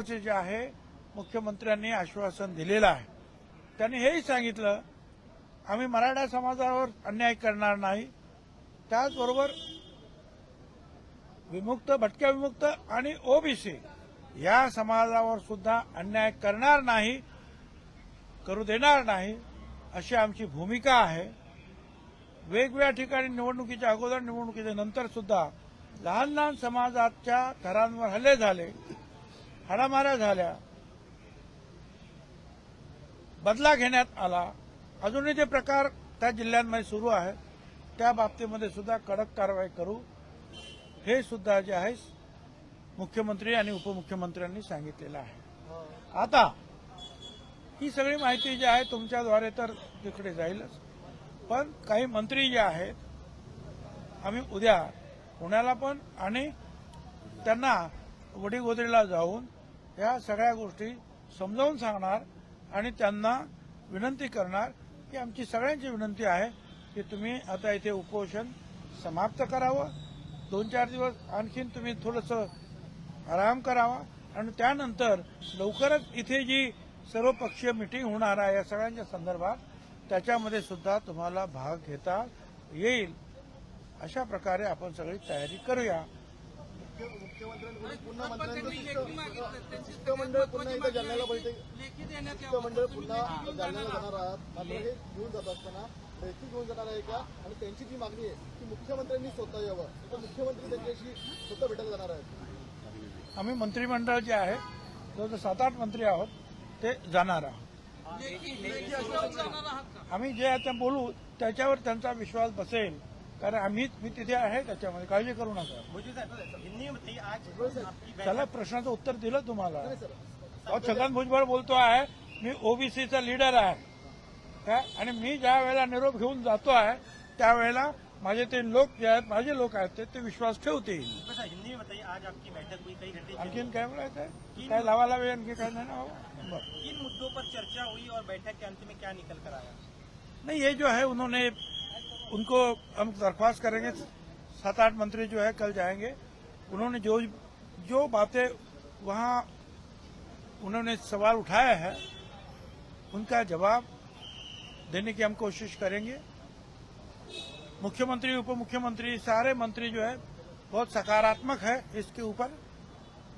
जे आहे मुख्यमंत्र्यांनी आश्वासन दिलेलं आहे. त्यांनी हेही सांगितलं आम्ही मराठा समाजावर अन्याय करणार नाही. त्याचबरोबर विमुक्त भटक्या विमुक्त आणि ओबीसी या समाजावर सुद्धा अन्याय करणार नाही करू देणार नाही अशी आमची भूमिका आहे. वेगवेगळ्या ठिकाणी निवडणुकीच्या अगोदर निवडणुकीच्या नंतर सुद्धा लहान लहान समाजाच्या घरांवर हल्ले झाले. हाडामाऱ्या झाल्या. बदला घेण्यात आला. अजूनही ते प्रकार त्या जिल्ह्यांमध्ये सुरू आहेत. त्या बाबतीमध्ये सुद्धा कडक कारवाई करू. हे सुद्धा जे आहे मुख्यमंत्री आणि उपमुख्यमंत्र्यांनी सांगितलेलं आहे. आता ही सगळी माहिती जी आहे तुमच्याद्वारे तर तिकडे जाईलच. पण काही मंत्री जे आहेत आम्ही उद्या पुण्याला पण आणि त्यांना वडीगोदरीला जाऊन या सगळ्या गोष्टी समजावून सांगणार आणि त्यांना विनंती करणार की आमची सगळ्यांची विनंती आहे की तुम्ही आता इथे उपोषण समाप्त करावं. दोन चार दिवस आणखीन तुम्ही थोडंसं आराम करावा आणि त्यानंतर लवकरच इथे जी सर्वपक्षीय मिटिंग होणार आहे या सगळ्यांच्या संदर्भात त्याच्यामध्ये सुद्धा तुम्हाला भाग घेता येईल. अशा प्रकारे आपण सगळी तयारी करूया. मुख्यमंत्र्यांकडून पुन्हा मंत्र्यांचं शिष्टमंडळ पुन्हा एकदा जालन्याला बैठक शिष्टमंडळ पुन्हा जालन्याला जाणार आहात. मात्र हे घेऊन जात असताना लेखी घेऊन जाणार आहे का? आणि त्यांची जी मागणी आहे की मुख्यमंत्र्यांनी स्वतः यावं. तर मुख्यमंत्री त्यांच्याशी स्वतः भेटायला जाणार आहेत. आम्ही मंत्रिमंडळ जे आहे जवळजवळ सात आठ मंत्री आहोत ते जाणार आहोत. आम्ही जे आता बोलू त्याच्यावर त्यांचा विश्वास बसेल. कारण आम्ही मी तिथे आहे त्याच्यामध्ये काळजी करू नका. मुझे सर हिंदी में बताइए आज आपकी त्याला प्रश्नाचं उत्तर दिलं तुम्हाला. छगन भुजबळ बोलतो आहे मी ओबीसीचा लीडर आहे. काय आणि मी ज्या वेळेला निरोप घेऊन जातो आहे त्यावेळेला माझे ते लोक जे आहेत माझे लोक आहेत ते- ते विश्वास ठेवतील। आणखीन काय बोलायचं काय लावा लावे आणखी काय नाही ना हो? किन मुद्दों पर चर्चा हुई और बैठक के अंत में क्या निकल कर आया? नहीं ये जो है उन्होंने उनको हम दरख्वास्त करेंगे। सात आठ मंत्री जो है कल जाएँगे। उन्होंने जो जो बातें वहाँ उन्होंने सवाल उठाया है, उनका जवाब देने की हम कोशिश करेंगे। मुख्यमंत्री उप मुख्यमंत्री सारे मंत्री जो है बहुत सकारात्मक है इसके ऊपर।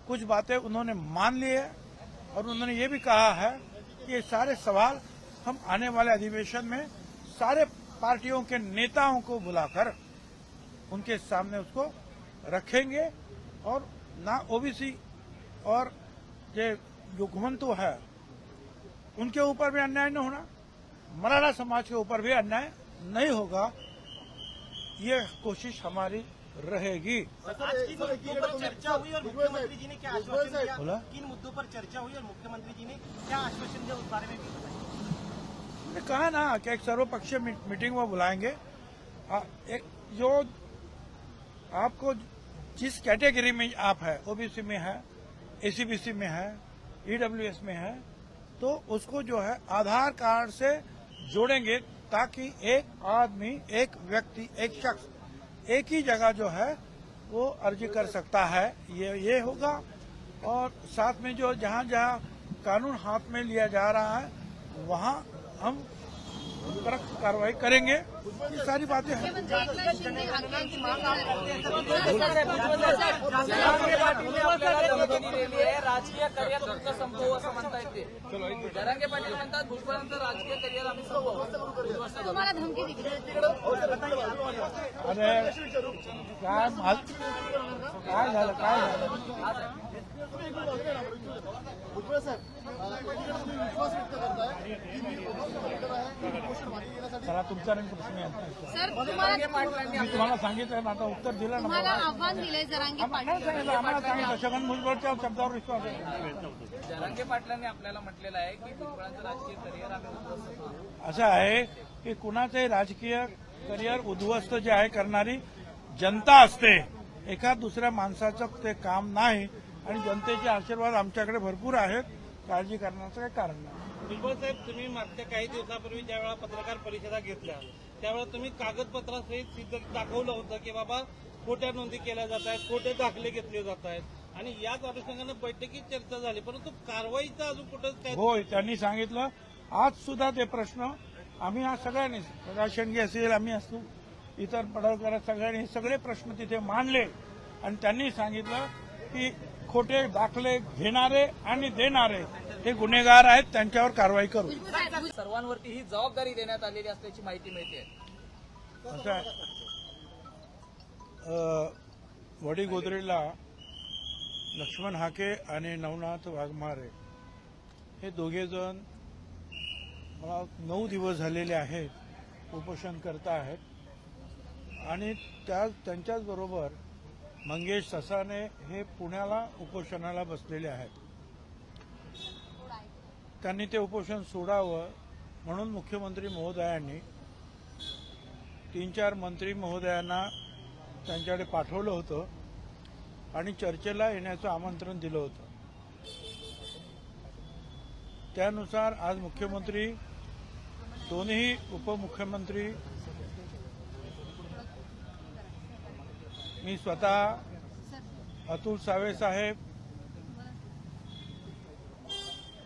कुछ बातें उन्होंने मान ली है और उन्होंने ये भी कहा है कि ये सारे सवाल हम आने वाले अधिवेशन में सारे पार्टियों के नेताओं को बुलाकर उनके सामने उसको रखेंगे और ना ओबीसी और ये जो घुमंतु है उनके ऊपर भी अन्याय न होना मराठा समाज के ऊपर भी अन्याय नहीं होगा ये कोशिश हमारी रहेगी। आज किन मुद्दों पर चर्चा हुई और मुख्यमंत्री जी ने क्या आश्वासन दिया? बोला? किन मुद्दों पर चर्चा हुई और मुख्यमंत्री जी ने क्या आश्वासन दिया उस बारे में भी कहा ना कि एक सर्वपक्षीय मीटिंग वो बुलाएँगे। आ, एक जो आपको जिस कैटेगरी में आप है ओबीसी में है एसीबीसी में है ईडब्ल्यूएस में है तो उसको जो है आधार कार्ड से जोड़ेंगे ताकि एक आदमी एक व्यक्ति एक शख्स एक ही जगह जो है वो अर्जी कर सकता है। ये ये होगा। और साथ में जो जहाँ जहाँ कानून हाथ में लिया जा रहा है वहाँ हम कड़क कार्रवाई करेंगे। ये सारी बातें हैं। आहे राजकीय करिअर तुमचं संपवू असं म्हणता येते जरांगे पाटील म्हणतात भुजबळांचं राजकीय करिअर आम्ही संपवू अरे काय काय झालं? काय झालं? भुजबळ साहेब अं, एकीकडे तुम्ही विश्वास व्यक्त करताय की मी ओबीसी लीडर आहे मी उपोषण मागे घेण्यासाठी चला तुमचा नेमका प्रश्न आहे. सर तुम्हाला मी तुम्हाला सांगितलं ना आता उत्तर दिलं ना तुम्हाला. आव्हान दिलंय जरांगी आम्हाला पाटील सांगितलं आम्हाला सांगितलं छगन भुजबळच्या शब्दावर विश्वास आहे जरांगे पाटलांनी आपल्याला म्हटलेलं आहे की भुजबळांचं राजकीय करिअर आम्ही उद्ध्वस्त करू असं आहे की कुणाचंही राजकीय करिअर उद्ध्वस्त जे आहे करणारी जनता असते एका दुसऱ्या माणसाचं ते काम नाही आणि जनतेचे आशीर्वाद आमच्याकडे भरपूर आहेत. काळजी करण्याचं काही कारण नाही. भुजबळ साहेब तुम्ही मागच्या काही दिवसापूर्वी ज्या वेळा पत्रकार परिषदा घेतल्या त्यावेळेला तुम्ही कागदपत्रासहित सिद्ध दाखवलं होतं की बाबा खोट्या नोंदी केल्या जात आहेत खोटे दाखले घेतले जात आहेत. आणि याच अनुषंगानं बैठकीत चर्चा झाली परंतु कारवाईचा अजून कुठं काय होय त्यांनी सांगितलं. आज सुद्धा ते प्रश्न आम्ही आज सगळ्यांनी प्रकाश शेंडगे असेल आम्ही असू इतर पडळकर सगळ्यांनी सगळे प्रश्न तिथे मांडले. आणि त्यांनी सांगितलं की खोटे दाखले घेणारे आणि देणारे हे गुन्हेगार आहेत त्यांच्यावर कारवाई करू. सर्वांवरती ही जबाबदारी देण्यात आलेली असल्याची माहिती मिळते. अ, वडीगोद्रीला लक्ष्मण हाके आणि नवनाथ वाघमारे हे दोघे जण मला नऊ दिवस झालेले आहेत उपोषण करता आहेत आणि त्या त्यांच्याच बरोबर मंगेश ससाने हे पुण्याला उपोषणाला बसलेले आहेत. त्यांनी ते उपोषण सोडावं म्हणून मुख्यमंत्री महोदयांनी तीन चार मंत्री महोदयांना त्यांच्याकडे पाठवलं होतं आणि चर्चेला येण्याचं आमंत्रण दिलं होतं. त्यानुसार आज मुख्यमंत्री दोन्ही उपमुख्यमंत्री मी स्वतः अतुल सावे साहेब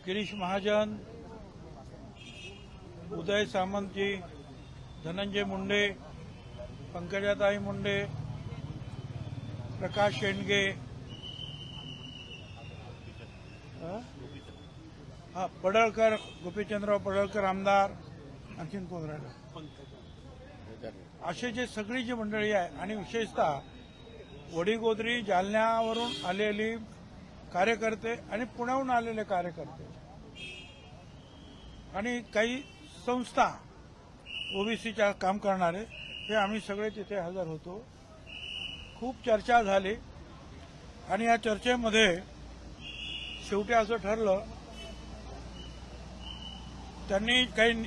गिरीश महाजन उदय सामंतजी धनंजय मुंडे पंकजाताई मुंडे प्रकाश शेंडगे हा पडळकर गोपीचंद्रराव पडळकर आमदार आणखीन कोण राहिला? असे जे सगळी जी मंडळी आहे आणि विशेषतः वडीगोद्री जालन्यावरून आलेली कार्यकर्ते आणि पुण्याहून आलेले कार्यकर्ते. आणि काही संस्था ओबीसीच्या काम करणारे हे आम्ही सगळे तिथे हजर होतो. खूप चर्चा झाली. आणि या चर्चेमध्ये शेवटी असं ठरलं त्यांनी काही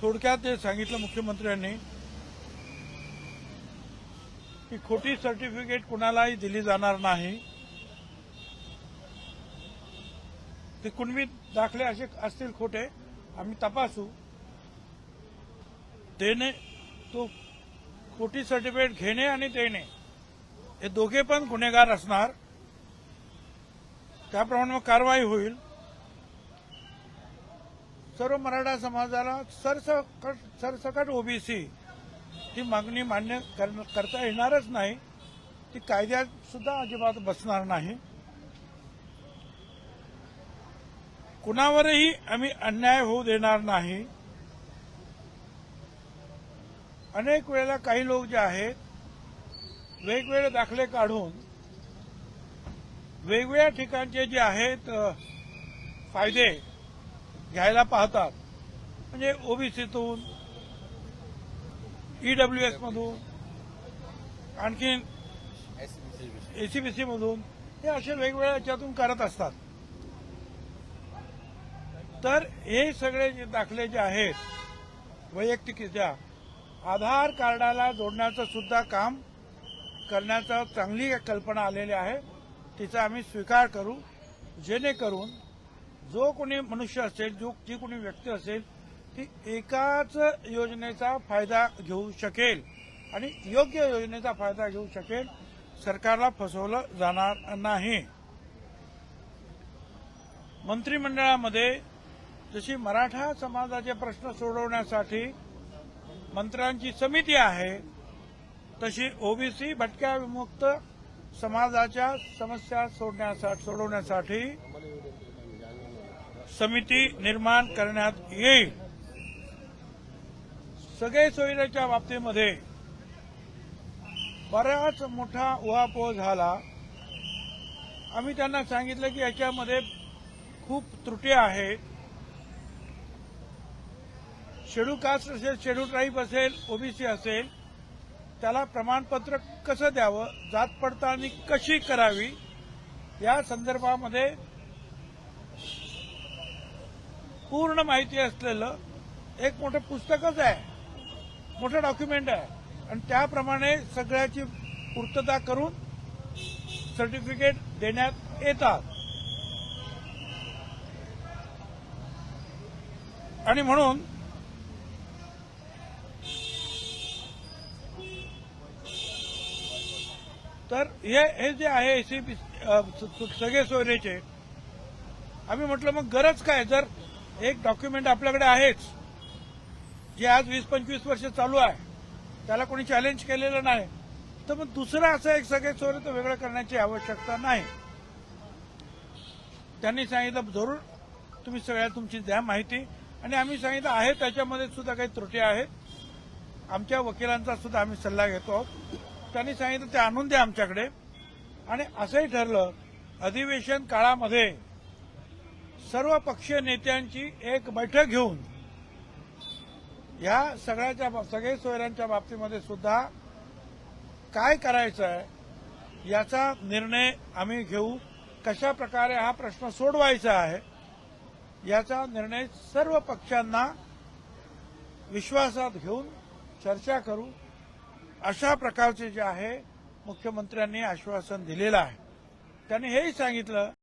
थोडक्यात ते सांगितलं मुख्यमंत्र्यांनी की खोटी सर्टिफिकेट कुणालाही दिली जाणार नाही. ते कुणबी दाखले असे असतील खोटे आम्ही तपासू. देणे तो खोटी सर्टिफिकेट घेणे आणि देणे हे दोघे पण गुन्हेगार असणार. त्याप्रमाणे मग कारवाई होईल. सर्व मराठा समाजाला सरसकट सरसकट ओबीसी ही मागणी मान्य कर करता येणारच नाही. ती कायद्यात सुद्धा अजिबात बसणार नाही. कुणावरही आम्ही अन्याय होऊ देणार नाही. अनेक वेळेला काही लोक जे आहेत वेगवेगळे दाखले काढून वेगवेगळ्या ठिकाणचे जे आहेत फायदे घ्यायला पाहतात. म्हणजे ओबीसीतून ईडब्ल्यूएस मधून आणखीन एसीबीसी मधून हे असे वेगवेगळ्या याच्यातून करत असतात. तर हे सगळे जे दाखले जे आहेत वैयक्तिकरित्या आधार कार्डाला जोडण्याचं सुद्धा काम करण्याचा चांगली कल्पना आलेली आहे. तिचा आम्ही स्वीकार करू. जेणेकरून जो कोणी मनुष्य असेल जो जी कोणी व्यक्ती असेल ती एकाच योजनेचा फायदा घेऊ शकेल आणि योग्य योजनेचा फायदा घेऊ शकेल सरकारला फसवलं जाणार नाही. मंत्रिमंडळामध्ये जशी मराठा समाजाचे प्रश्न सोडवण्यासाठी मंत्र्यांची समिती आहे तशी ओबीसी भटक्या विमुक्त समाजाच्या समस्या सोडण्यासाठी सोडवण्यासाठी समिती निर्माण करण्यात येईल. सगळे सोयीच्या बाबतीमध्ये बराच मोठा उहापोह झाला. आम्ही त्यांना सांगितलं की याच्यामध्ये खूप त्रुटी आहेत शेड्यू कास्ट असेल शेड्यू ट्राईब असेल ओबीसी असेल त्याला प्रमाणपत्र कसं द्यावं जात पडताळणी कशी करावी या संदर्भामध्ये पूर्ण माहिती असलेलं एक मोठं पुस्तकच आहे. मोठं डॉक्युमेंट आहे. आणि त्याप्रमाणे सगळ्याची पूर्तता करून सर्टिफिकेट देण्यात येतात. आणि म्हणून तर हे हे जे आहे एसी सगळे सोयरेचे आम्ही म्हटलं मग गरज काय? जर एक डॉक्युमेंट आपल्याकडे आहेच जे आज वीस पंचवीस वर्ष चालू आहे त्याला कोणी चॅलेंज केलेलं नाही. तर मग दुसरं असं एक सगळे सोयरे तर वेगळं करण्याची आवश्यकता नाही. त्यांनी सांगितलं जरूर तुम्ही सगळ्या तुमची द्या माहिती. आणि आम्ही सांगितलं आहे त्याच्यामध्ये सुद्धा काही त्रुटी आहेत. आमच्या वकिलांचा सुद्धा आम्ही सल्ला घेतो आहोत. त्यांनी सांगितलं ते आणून द्या आमच्याकडे. आणि असंही ठरलं अधिवेशन काळामध्ये सर्व पक्षीय नेत्यांची एक बैठक घेऊन या सगळ्याच्या बा- सगळे सोयऱ्यांच्या बाबतीमध्ये सुद्धा काय करायचं आहे याचा निर्णय आम्ही घेऊ. कशा प्रकारे हा प्रश्न सोडवायचा आहे याचा निर्णय सर्व पक्षांना विश्वासात घेऊन चर्चा करू. अशा प्रकारचे जे आहे मुख्यमंत्र्यांनी आश्वासन दिलेलं आहे. त्यांनी हेही सांगितलं.